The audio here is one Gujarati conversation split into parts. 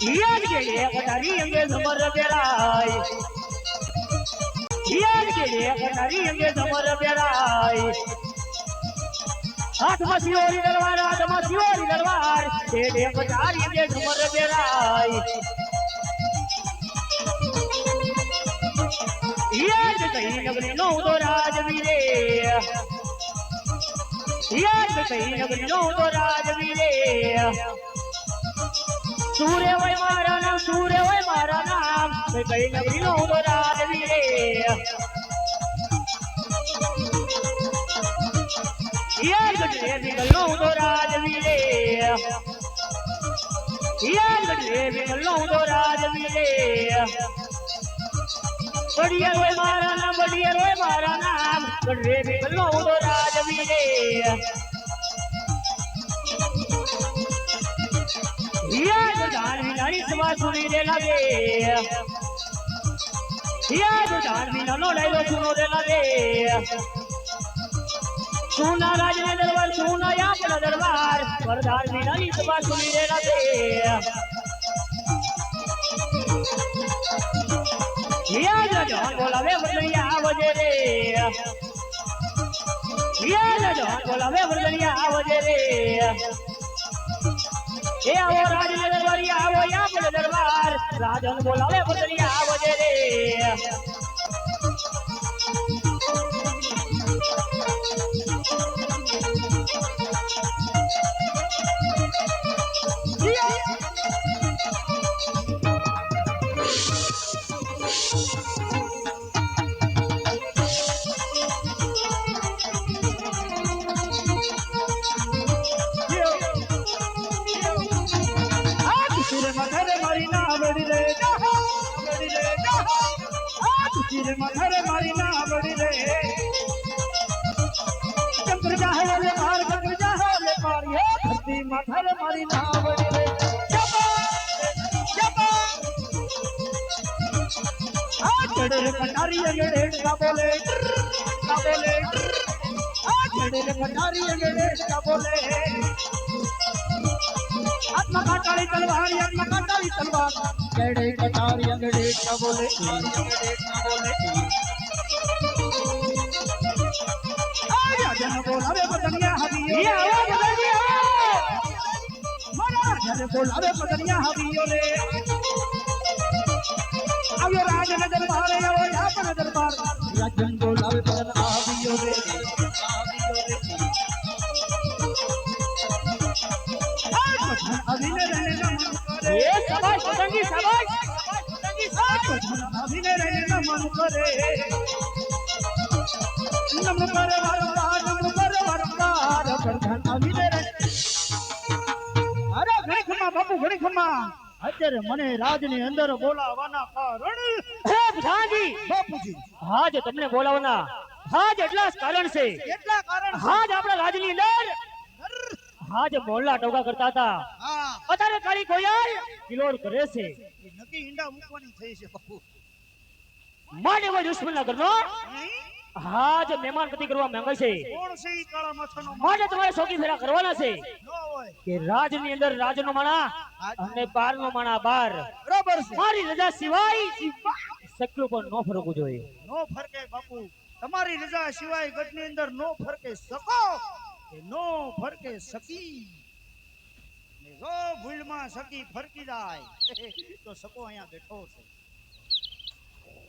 યાદ કે એક તારી અંગે સમર બેરાય યાદ કે નો તો રાજવીરે સૂર્ય હોય મારા નામ, સૂર્ય હોય મારા નામ. કઈ કઈ નગરી નો તો રાજવીરે યાદ ગઢે વિગલ નો તો રાજવીરે યાદ ગઢે વિગલ નો તો બડિયા હોય મારા નામ બડિયા હોય મારા નામ. ગઢે વિગલ નો તો રાજવીરે યાદ જાણવી નાની સવા સુની રે લાગે યાદ જાણવી નાનો ડાયલો સુનો રે. લાગે સુના રાજને દરબાર સુના આપણા દરબાર વરદારની નાની સભા સુની રે લાગે યાદ જાણ બોલાવે, વરદણિયા આવજે રે યાદ જાણ બોલાવે વરદણિયા આવજે રે. એ આવો રાજન દરબારી આવો આપણે દરબાર. રાજન બોલાવે બદલી આવજે રે. તુસીરે મથરે મારી ના આવડી રે. ચંદ્ર જાહે લે માર, ચંદ્ર જાહે લે માર, હે ધરતી મથરે મારી ના આવડી રે. જપા જપા. આ ચડે કટારી અંગડે કા બોલે કા બોલે આ ચડે કટારી અંગડે કા બોલે આત્મા કાટાળી તલવાર આત્મા કાટાળી તલવાર. કેડે કટારી અંગડે કા બોલે અંગડે કા બોલે. આયા જન બોલાવે બદનિયા હબીયો રે બદનિયા મારા જન બોલાવે બદનિયા હબીયો રે આવ્યો રાજ ને દરબાર આવ્યો યાતન દરબાર રાજન બોલાવે બદનિયા રે હબીયો રે અભિનય રને નમન કરે એ શાબાશ પતંગી શાબાશ પતંગી શાબાશ અભિનય રને નમન કરે નમન કરે વારંવાર નમન કરે વારંવાર પ્રધાન અભિનય રને અરે ઘણી ખમા બાપુ ઘણી ખમા અત્યારે મને રાજની અંદર બોલાવાના કારણ હે પ્રધાનજી બાપુજી હાજ તમને બોલાવવાના. હાજ એટલા જ કારણ છે. કેટલા કારણ હાજ આપણા રાજની અંદર. હાજ મોહલ્લા ટોકા કરતા હતા. અત્યારે કાળી કોયલ કિલોર કરે છે. નકી ઈંડા મૂકવાની થઈ છે બાપુ. માટે કોઈ દુશ્મન હા હાજ મહેમાન પતિ કરવા માંગે છે. કોણ છે ઈ કાળા માથાનો માને તમારે શોકી ફેરા કરવાના છે. નો હોય. કે રાજની અંદર રાજનો માણા અને બારનો માણા બાર. બરાબર છે. મારી રજા સિવાય સકલું પણ ન ફરકવું જોઈએ. નો ફરકે બાપુ. તમારી રજા સિવાય ગઢની અંદર નો ફરકે શકો. નો ફરકે સકી ને જો ભૂલમાં સકી ફરકી જાય, તો સકો અહીંયા બેઠો છે.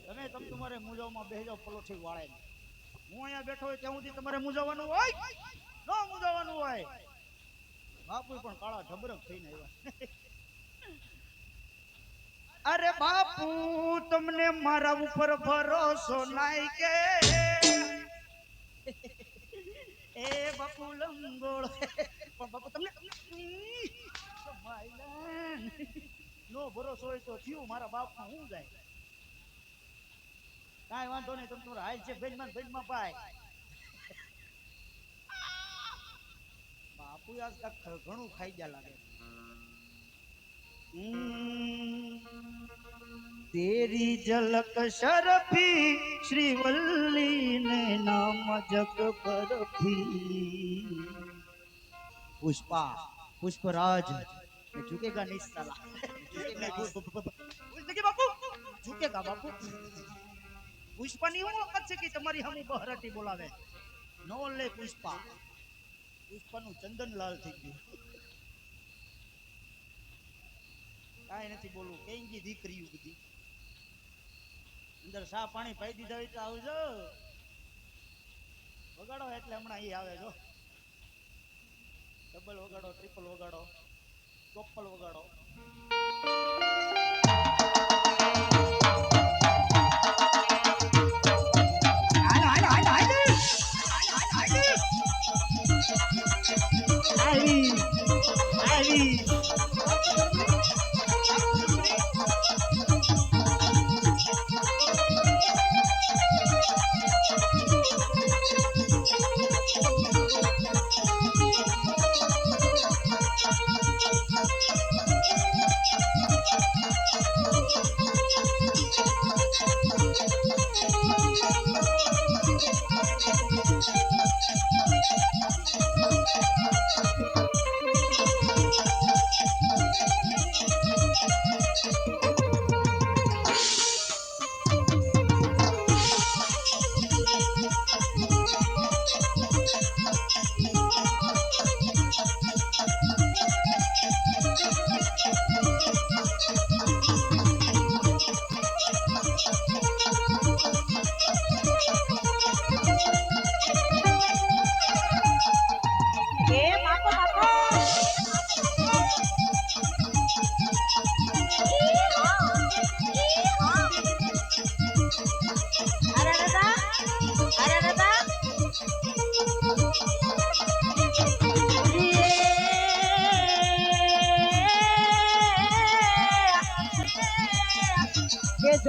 તમે તમે તમારે મુજવમાં બેહજો, પલોઠી વાળે હું અહીંયા બેઠો હોય ત્યાં સુધી તમારે મુજવવાનું હોય? ન મુજવવાનું હોય. બાપુ પણ કાળા ઢબરક થઈને આવ્યા. અરે બાપુ, તમને મારા ઉપર ભરોસો નાઈ કે? એ બાપુ લંગોળ. પણ બાપુ, તમને નો ભરોસો હોય તો થયું, મારા બાપમાં હું જાય? કાંઈ વાંધો નહીં, તમે તમારો હાલ છે, ભેજમાં ભેજમાં પાય બાપુ આજ ઘણું ખાઈ ગયા લાગે. તેરી જલક શરફી શ્રી વલ્લી ને નામ જગ પરફી પુષ્પા, પુષ્પરાજ. झुकेगा नहीं साला નહીં, ભૂ- ભૂ- ભૂ- ભૂ- જગી બાપુ ઝૂકેગા બાપુ પુષ્પાની હું વખત છે કે તમારી સામે બહરાટી બોલાવે નો લે પુષ્પા પુષ્પાનું ચંદન લાલ થઈ ગયું કાંઈ નથી બોલવું કઈ ગઈ દીકરીઓ બધી અંદર સા પાણી પાઈ દીધા હોય તો આવજો વગાડો એટલે હમણાં એ આવે જો ડબલ વગાડો ટ્રિપલ વગાડો ચોપ્પલ વગાડો.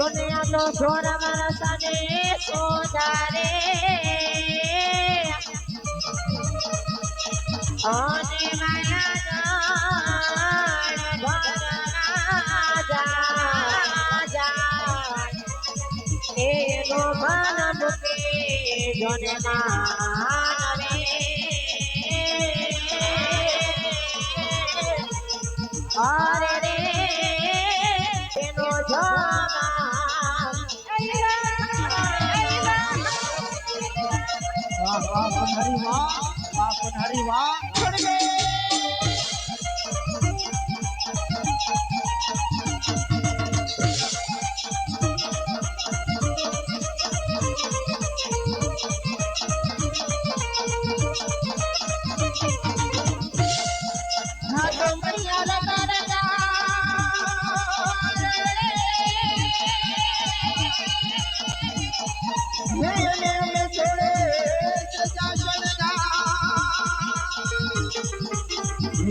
આલો જોર મારા સાને સોધારે અને એનો મન મૂકે જોને માનવે અરે પનહરી વાહ વાહ પનહરી વાહ ના તો મૈયા